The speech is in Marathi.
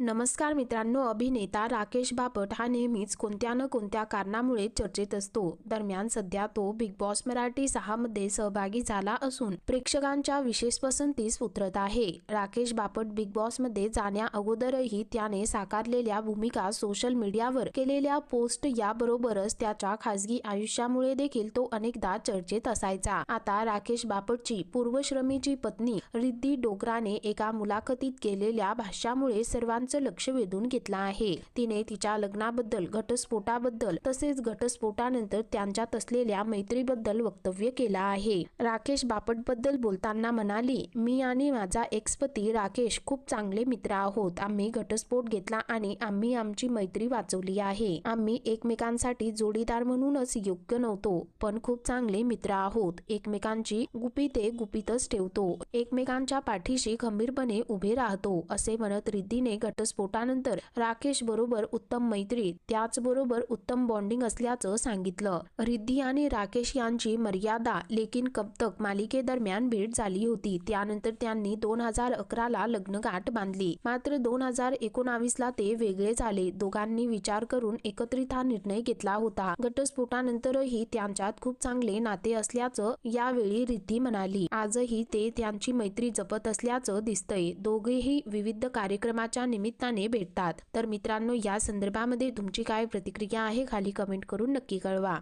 नमस्कार मित्रांनो अभिनेता राकेश बापट हा नेहमीच कोणत्या न कोणत्या कारणामुळे चर्चेत असतो. दरम्यान सध्या तो बिग बॉस मराठी सहामध्ये सहभागी झाला असून प्रेक्षकांच्या विशेष पसंतीस उतरत आहे. राकेश बापट बिग बॉसमध्ये जाण्या अगोदरही त्याने साकारलेल्या भूमिका सोशल मीडियावर केलेल्या पोस्ट याबरोबरच त्याच्या खासगी आयुष्यामुळे देखील तो अनेकदा चर्चेत असायचा. आता राकेश बापटची पूर्वश्रमीची पत्नी रिद्धी डोगराने एका मुलाखतीत केलेल्या भाष्यामुळे सर्वांचं लक्ष वेधून घेतलं आहे. तिने तिच्या लग्नाबद्दल घटस्फोटाबद्दल तसेच घटस्फोटानंतर त्यांच्यात असलेल्या मैत्रीबद्दल वक्तव्य केलं आहे. राकेश बापटबद्दल बोलताना म्हणाली मी आणि माझा एक्सपती राकेश खूप चांगले मित्र आहोत. आम्ही घटस्फोट घेतला आणि आम्ही आमची मैत्री वाचवली आहे. आम्ही एकमेकांसाठी जोडीदार म्हणूनच योग्य नव्हतो पण खूप चांगले मित्र आहोत. एकमेकांची गुपिते गुपितच ठेवतो. एकमेकांच्या पाठीशी खंबीरपणे उभे राहतो असे म्हणत रिद्धीने घट घटस्फोटानंतर राकेश बरोबर उत्तम मैत्री त्याचबरोबर उत्तम बॉन्डिंग असल्याचं सांगितलं. रिद्धी आणि राकेश यांची मर्यादा लेकिन कब तक मालिकेदरम्यान भेट झाली होती. त्यानंतर त्यांनी दोन हजार अकराला लग्नगाठ बांधली. मात्र दोन हजार एकोणावीसला ते वेगळे झाले. दोघांनी विचार करून एकत्रित हा निर्णय घेतला होता. घटस्फोटानंतरही त्यांच्यात खूप चांगले नाते असल्याचं यावेळी रिद्धी म्हणाली. आजही ते त्यांची मैत्री जपत असल्याचं दिसतंय. दोघेही विविध कार्यक्रमाच्या निमित्त निमित्ताने भेटतात. तर मित्रांनो या संदर्भामध्ये तुमची काय प्रतिक्रिया आहे खाली कमेंट करून नक्की कळवा.